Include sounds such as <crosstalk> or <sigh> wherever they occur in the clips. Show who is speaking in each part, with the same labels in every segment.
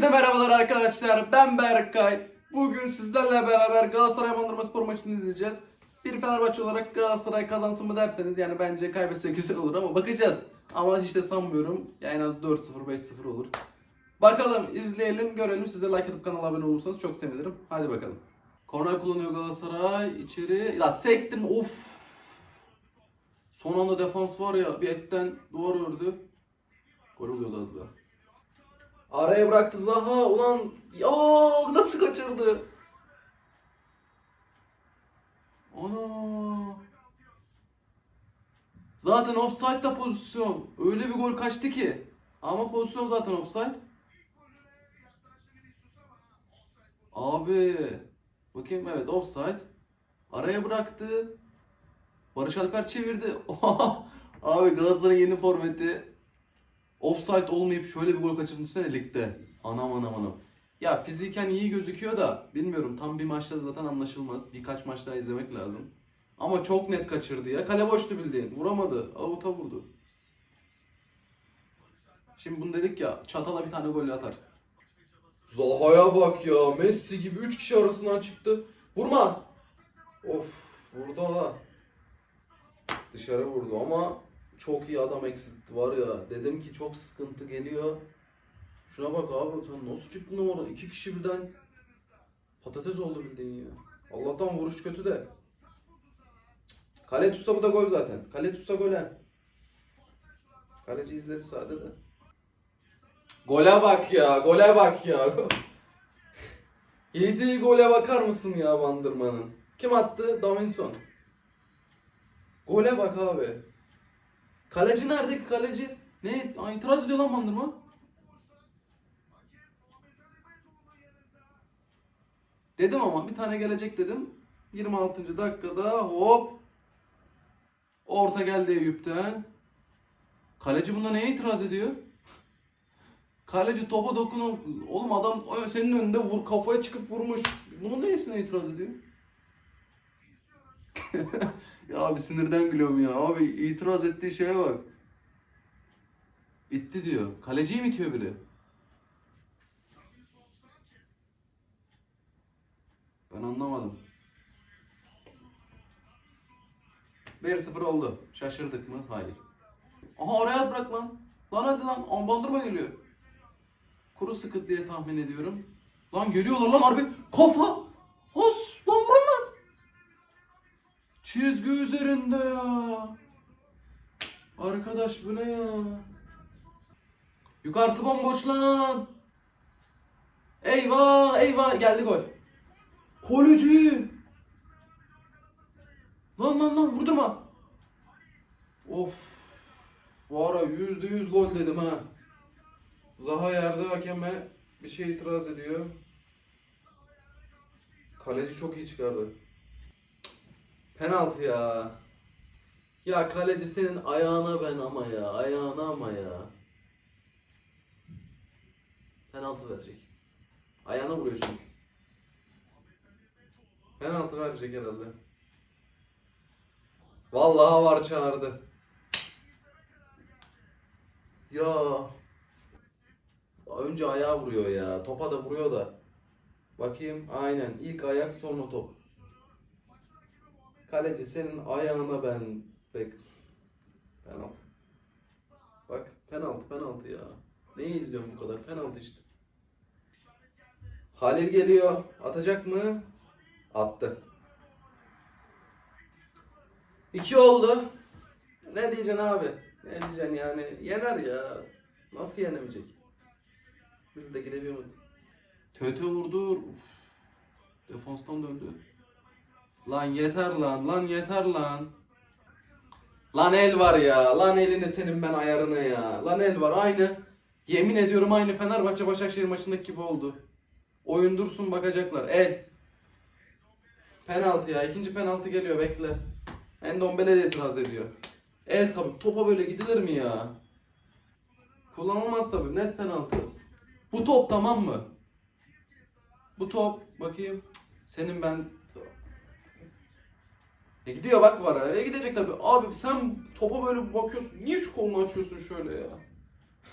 Speaker 1: Hepinize merhabalar arkadaşlar. Ben Berkay. Bugün sizlerle beraber Galatasaray Bandırma Spor maçını izleyeceğiz. Bir Fenerbahçe olarak Galatasaray kazansın mı derseniz yani bence kaybetse güzel olur ama bakacağız. Ama de sanmıyorum. Ya en az 4-0 5-0 olur. Bakalım izleyelim görelim. Siz de like atıp kanala abone olursanız çok sevinirim. Hadi bakalım. Korner kullanıyor Galatasaray. içeri. Ya sektim of. Son anda defans var ya bir etten duvar ördü. Gol oluyordu az daha. Araya bıraktı Zaha. Ulan ya nasıl kaçırdı? Ana. Zaten offside'da pozisyon. Öyle bir gol kaçtı ki. Ama pozisyon zaten offside. Abi. Bakayım evet offside. Araya bıraktı. Barış Alper çevirdi. <laughs> Abi Galatasaray'ın yeni forveti offside olmayıp şöyle bir gol kaçırmışsana ligde. Anam anam anam. Ya fiziken iyi gözüküyor da bilmiyorum tam bir maçta zaten anlaşılmaz. Birkaç maç daha izlemek lazım. Ama çok net kaçırdı ya. Kale boştu bildiğin. Vuramadı. Avuta vurdu. Şimdi bunu dedik ya çatala bir tane gol atar. Zaha'ya bak ya. Messi gibi 3 kişi arasından çıktı. Vurma. Of vurdu ha. Dışarı vurdu ama çok iyi adam eksiltti var ya. Dedim ki çok sıkıntı geliyor. Şuna bak abi sen nasıl çıktın orada? İki kişi birden patates oldu bildiğin ya. Allah'tan vuruş kötü de. Kale tutsa bu da gol zaten. Kale tutsa gol ha. Kaleci izledi sade de. Gole bak ya, gole bak ya. <laughs> Yediği gole bakar mısın ya Bandırma'nın? Kim attı? Davinson. Gole bak abi. Kaleci nerede ki kaleci? Ne? Ay, itiraz ediyor lan Bandırma. Dedim ama bir tane gelecek dedim. 26. dakikada hop. Orta geldi Eyüp'ten. Kaleci bunda neye itiraz ediyor? Kaleci topa dokunup oğlum adam senin önünde vur kafaya çıkıp vurmuş. Bunun neyesine itiraz ediyor? <laughs> ya abi sinirden gülüyorum ya. Abi itiraz ettiği şeye bak. İtti diyor. Kaleciyi mi itiyor biri? Ben anlamadım. 1-0 oldu. Şaşırdık mı? Hayır. Aha oraya bırak lan. Lan hadi lan. Aa, bandırma geliyor. Kuru sıkıt diye tahmin ediyorum. Lan geliyorlar lan harbi. Kafa. Hos. Çizgi üzerinde ya. Arkadaş bu ne ya? Yukarısı bomboş lan. Eyvah eyvah geldi gol. Koleci. Lan lan lan vurdurma. Of. Var ya yüzde yüz gol dedim ha. Zaha yerde hakeme bir şey itiraz ediyor. Kaleci çok iyi çıkardı. Penaltı ya. Ya kaleci senin ayağına ben ama ya. Ayağına ama ya. Penaltı verecek. Ayağına vuruyor çünkü. Penaltı verecek herhalde. Vallahi var çağırdı. Ya. Önce ayağa vuruyor ya. Topa da vuruyor da. Bakayım. Aynen. İlk ayak sonra top. Kaleci senin ayağına ben bek. Penaltı. Bak penaltı penaltı ya. Neyi izliyorum bu kadar? Penaltı işte. Halil geliyor. Atacak mı? Attı. İki oldu. Ne diyeceksin abi? Ne diyeceksin yani? Yener ya. Nasıl yenemeyecek? Biz de gidebiliyoruz. Töte vurdu. Defanstan döndü. Lan yeter lan. Lan yeter lan. Lan el var ya. Lan elini senin ben ayarını ya. Lan el var aynı. Yemin ediyorum aynı Fenerbahçe Başakşehir maçındaki gibi oldu. Oyun dursun bakacaklar. El. Penaltı ya. ikinci penaltı geliyor bekle. Endombele de itiraz ediyor. El tabi. Topa böyle gidilir mi ya? Kullanılmaz tabi. Net penaltı. Bu top tamam mı? Bu top bakayım. Senin ben e gidiyor bak var E gidecek tabi. Abi sen topa böyle bakıyorsun. Niye şu kolunu açıyorsun şöyle ya?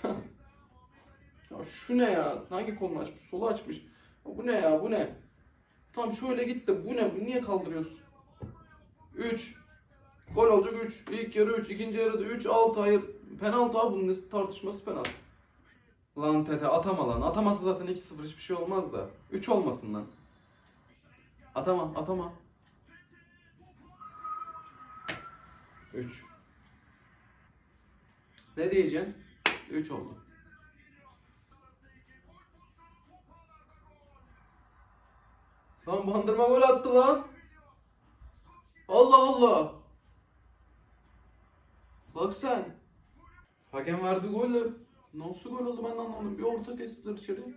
Speaker 1: <laughs> Ya şu ne ya? Hangi kolunu açmış? Solu açmış. Bu ne ya? Bu ne? Tam şöyle git de bu ne? Bu niye kaldırıyorsun? 3. Gol olacak 3. İlk yarı 3. ikinci yarıda 3. 6. Hayır. Penaltı abi. Bunun tartışması penaltı. Lan Tete atama lan. Ataması zaten 2-0 hiçbir şey olmaz da. 3 olmasın lan. Atama atama. 3. Ne diyeceksin? 3 oldu. Lan bandırma gol attı lan. Allah Allah. Bak sen. Hakem verdi golü. Nasıl gol oldu ben de anlamadım. Bir orta kestiler içeri.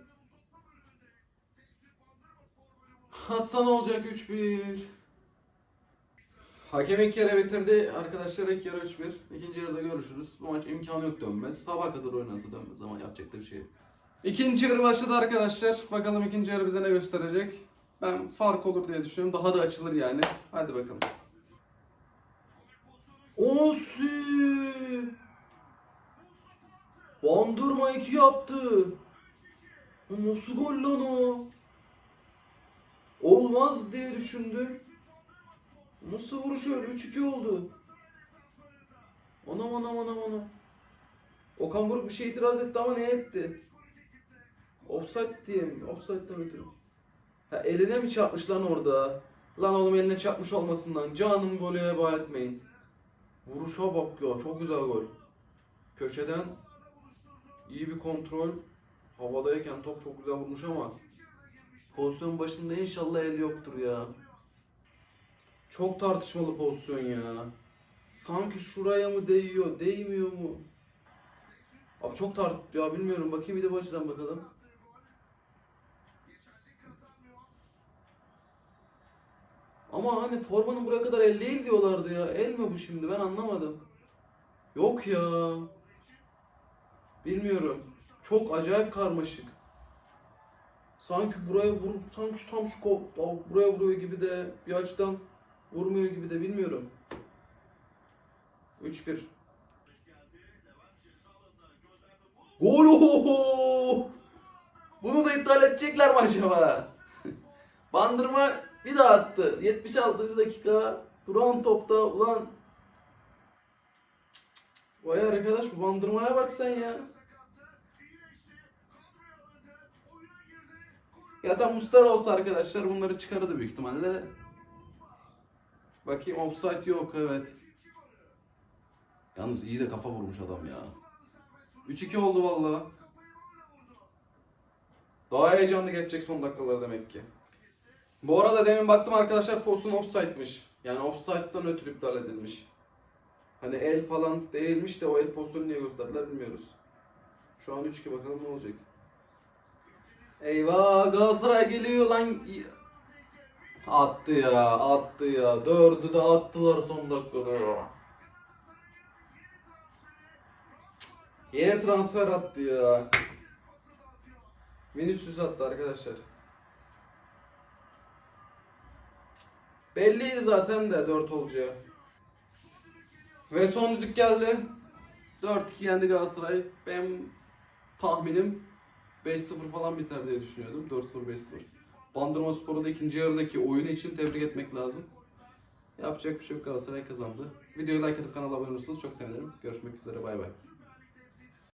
Speaker 1: Atsa ne olacak 3-1. Hakem ilk yarı bitirdi. Arkadaşlar ilk yarı 3-1. İkinci yarıda görüşürüz. Bu maç imkanı yok dönmez. Sabah kadar oynarsa dönmez ama yapacak da bir şey yok. İkinci yarı başladı arkadaşlar. Bakalım ikinci yarı bize ne gösterecek. Ben fark olur diye düşünüyorum. Daha da açılır yani. Hadi bakalım. Osi! Bandırma 2 yaptı. Nasıl gol lan o? Olmaz diye düşündü. Nasıl vuruş öyle? 3-2 oldu. Anam anam anam anam. Okan Buruk bir şey itiraz etti ama ne etti? Offside diye mi? Offside'den ötürü. Ha eline mi çarpmış lan orada? Lan oğlum eline çarpmış olmasından. Canım golü heba etmeyin. Vuruşa bak ya. Çok güzel gol. Köşeden iyi bir kontrol. Havadayken top çok güzel vurmuş ama pozisyon başında inşallah el yoktur ya. Çok tartışmalı pozisyon ya. Sanki şuraya mı değiyor, değmiyor mu? Abi çok tart ya bilmiyorum. Bakayım bir de bu açıdan bakalım. Ama hani formanın buraya kadar el değil diyorlardı ya. El mi bu şimdi? Ben anlamadım. Yok ya. Bilmiyorum. Çok acayip karmaşık. Sanki buraya vur, sanki tam şu Aa, buraya vuruyor gibi de bir açıdan vurmuyor gibi de bilmiyorum. 3-1. Gol! Bunu da iptal edecekler mi acaba? <laughs> Bandırma bir daha attı. 76. dakika. Duran topta ulan. Vay arkadaş bu bandırmaya bak sen ya. Ya da Mustara olsa arkadaşlar bunları çıkarırdı büyük ihtimalle. Bakayım offside yok evet. Yalnız iyi de kafa vurmuş adam ya. 3-2 oldu valla. Daha heyecanlı geçecek son dakikalar demek ki. Bu arada demin baktım arkadaşlar pozisyon offside'miş. Yani offside'dan ötürü iptal edilmiş. Hani el falan değilmiş de o el pozisyonu niye gösterdiler bilmiyoruz. Şu an 3-2 bakalım ne olacak. Eyvah Galatasaray geliyor lan. Attı ya attı ya. Dördü de attılar son dakikada ya. Yine transfer attı ya. Vinicius attı arkadaşlar. Belliydi zaten de 4 olacağı. Ve son düdük geldi. 4-2 yendi Galatasaray. Benim tahminim 5-0 falan biter diye düşünüyordum. 4-0 5-0. Bandırma Spor'u da ikinci yarıdaki oyunu için tebrik etmek lazım. Yapacak bir şey yok Galatasaray kazandı. Videoyu like atıp kanala abone olursanız çok sevinirim. Görüşmek üzere bay bay.